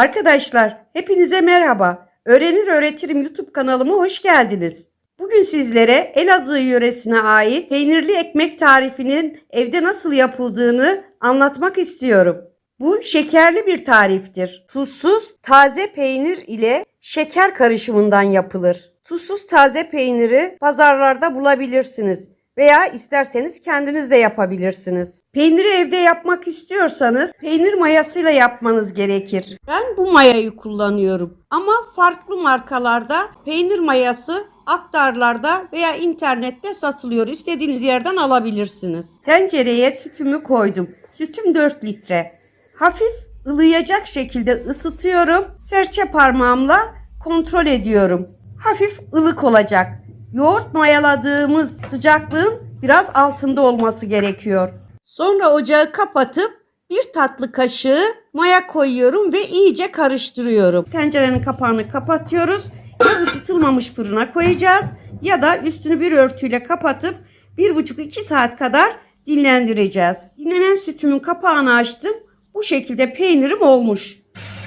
Arkadaşlar hepinize merhaba. Öğrenir Öğretirim YouTube kanalıma hoş geldiniz. Bugün sizlere Elazığ yöresine ait peynirli ekmek tarifinin evde nasıl yapıldığını anlatmak istiyorum. Bu şekerli bir tariftir. Tuzsuz taze peynir ile şeker karışımından yapılır. Tuzsuz taze peyniri pazarlarda bulabilirsiniz veya isterseniz kendiniz de yapabilirsiniz. Peyniri evde yapmak istiyorsanız peynir mayasıyla yapmanız gerekir. Ben bu mayayı kullanıyorum ama farklı markalarda peynir mayası aktarlarda veya internette satılıyor. İstediğiniz yerden alabilirsiniz. Tencereye sütümü koydum. Sütüm 4 litre. Hafif ılıyacak şekilde ısıtıyorum. Serçe parmağımla kontrol ediyorum. Hafif ılık olacak. Yoğurt mayaladığımız sıcaklığın biraz altında olması gerekiyor. Sonra ocağı kapatıp bir tatlı kaşığı maya koyuyorum ve iyice karıştırıyorum. Tencerenin kapağını kapatıyoruz. Ya ısıtılmamış fırına koyacağız ya da üstünü bir örtüyle kapatıp 1,5-2 saat kadar dinlendireceğiz. Dinlenen sütümün kapağını açtım. Bu şekilde peynirim olmuş.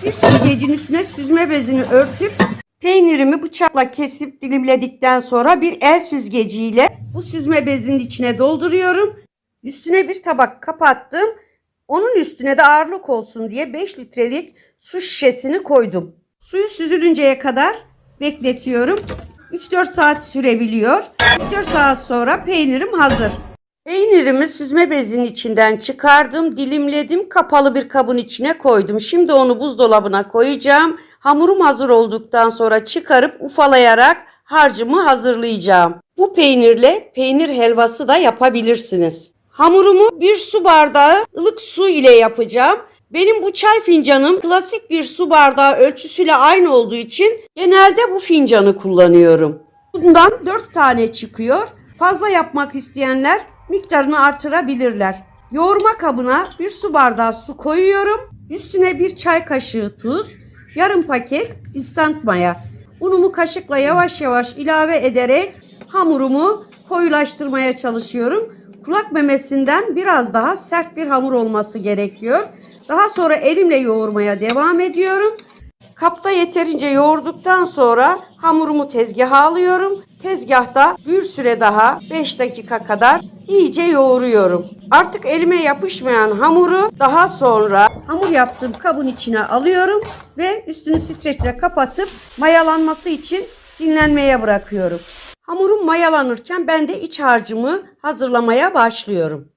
Bir süzgecin üstüne süzme bezini örtüp Peynirimi bıçakla kesip dilimledikten sonra bir el süzgeciyle bu süzme bezinin içine dolduruyorum. Üstüne bir tabak kapattım. Onun üstüne de ağırlık olsun diye 5 litrelik su şişesini koydum. Suyu süzülünceye kadar bekletiyorum. 3-4 saat sürebiliyor. 3-4 saat sonra peynirim hazır. Peynirimi süzme bezin içinden çıkardım, dilimledim, kapalı bir kabın içine koydum. Şimdi onu buzdolabına koyacağım. Hamurum hazır olduktan sonra çıkarıp ufalayarak harcımı hazırlayacağım. Bu peynirle peynir helvası da yapabilirsiniz. Hamurumu bir su bardağı ılık su ile yapacağım. Benim bu çay fincanım klasik bir su bardağı ölçüsüyle aynı olduğu için genelde bu fincanı kullanıyorum. Bundan 4 tane çıkıyor. Fazla yapmak isteyenler miktarını artırabilirler. Yoğurma kabına bir su bardağı su koyuyorum. Üstüne bir çay kaşığı tuz, yarım paket instant maya. Unumu kaşıkla yavaş yavaş ilave ederek hamurumu koyulaştırmaya çalışıyorum. Kulak memesinden biraz daha sert bir hamur olması gerekiyor. Daha sonra elimle yoğurmaya devam ediyorum. Kapta yeterince yoğurduktan sonra hamurumu tezgaha alıyorum. Tezgahta bir süre daha 5 dakika kadar iyice yoğuruyorum. Artık elime yapışmayan hamuru daha sonra hamur yaptığım kabın içine alıyorum ve üstünü streçle kapatıp mayalanması için dinlenmeye bırakıyorum. Hamurum mayalanırken ben de iç harcımı hazırlamaya başlıyorum.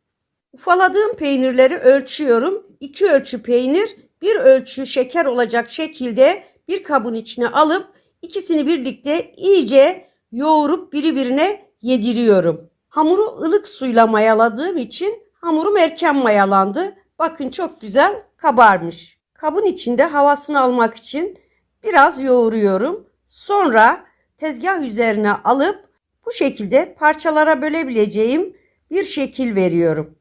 Ufaladığım peynirleri ölçüyorum. 2 ölçü peynir, bir ölçü şeker olacak şekilde bir kabın içine alıp ikisini birlikte iyice yoğurup birbirine yediriyorum. Hamuru ılık suyla mayaladığım için hamurum erken mayalandı. Bakın çok güzel kabarmış. Kabın içinde havasını almak için biraz yoğuruyorum. Sonra tezgah üzerine alıp bu şekilde parçalara bölebileceğim bir şekil veriyorum.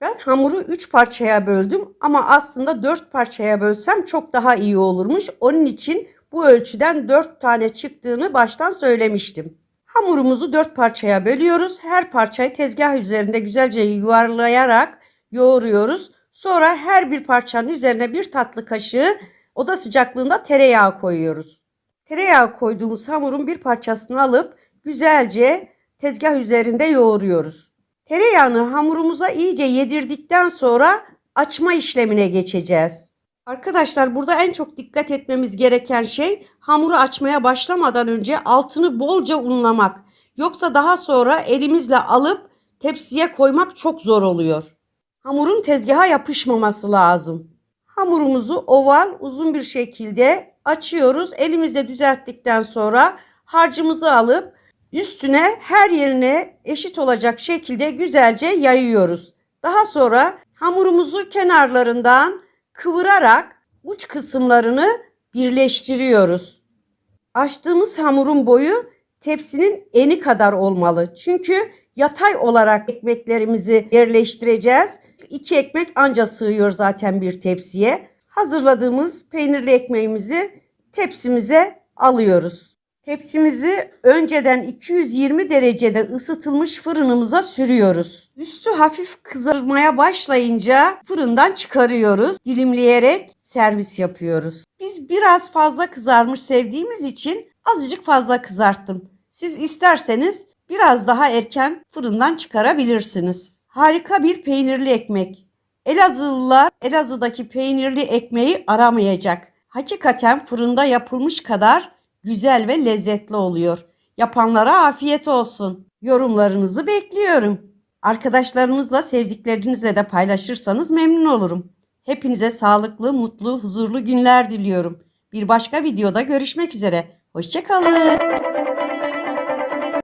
Ben hamuru 3 parçaya böldüm ama aslında 4 parçaya bölsem çok daha iyi olurmuş. Onun için bu ölçüden 4 tane çıktığını baştan söylemiştim. Hamurumuzu 4 parçaya bölüyoruz. Her parçayı tezgah üzerinde güzelce yuvarlayarak yoğuruyoruz. Sonra her bir parçanın üzerine bir tatlı kaşığı oda sıcaklığında tereyağı koyuyoruz. Tereyağı koyduğumuz hamurun bir parçasını alıp güzelce tezgah üzerinde yoğuruyoruz. Tereyağını hamurumuza iyice yedirdikten sonra açma işlemine geçeceğiz. Arkadaşlar burada en çok dikkat etmemiz gereken şey hamuru açmaya başlamadan önce altını bolca unlamak. Yoksa daha sonra elimizle alıp tepsiye koymak çok zor oluyor. Hamurun tezgaha yapışmaması lazım. Hamurumuzu oval uzun bir şekilde açıyoruz. Elimizle düzelttikten sonra harcımızı alıp üstüne her yerine eşit olacak şekilde güzelce yayıyoruz. Daha sonra hamurumuzu kenarlarından kıvırarak uç kısımlarını birleştiriyoruz. Açtığımız hamurun boyu tepsinin eni kadar olmalı. Çünkü yatay olarak ekmeklerimizi yerleştireceğiz. İki ekmek anca sığıyor zaten bir tepsiye. Hazırladığımız peynirli ekmeğimizi tepsimize alıyoruz. Tepsimizi önceden 220 derecede ısıtılmış fırınımıza sürüyoruz. Üstü hafif kızarmaya başlayınca fırından çıkarıyoruz. Dilimleyerek servis yapıyoruz. Biz biraz fazla kızarmış sevdiğimiz için azıcık fazla kızarttım. Siz isterseniz biraz daha erken fırından çıkarabilirsiniz. Harika bir peynirli ekmek. Elazığlılar Elazığ'daki peynirli ekmeği aramayacak. Hakikaten fırında yapılmış kadar güzel ve lezzetli oluyor. Yapanlara afiyet olsun. Yorumlarınızı bekliyorum. Arkadaşlarınızla, sevdiklerinizle de paylaşırsanız memnun olurum. Hepinize sağlıklı, mutlu, huzurlu günler diliyorum. Bir başka videoda görüşmek üzere. Hoşçakalın.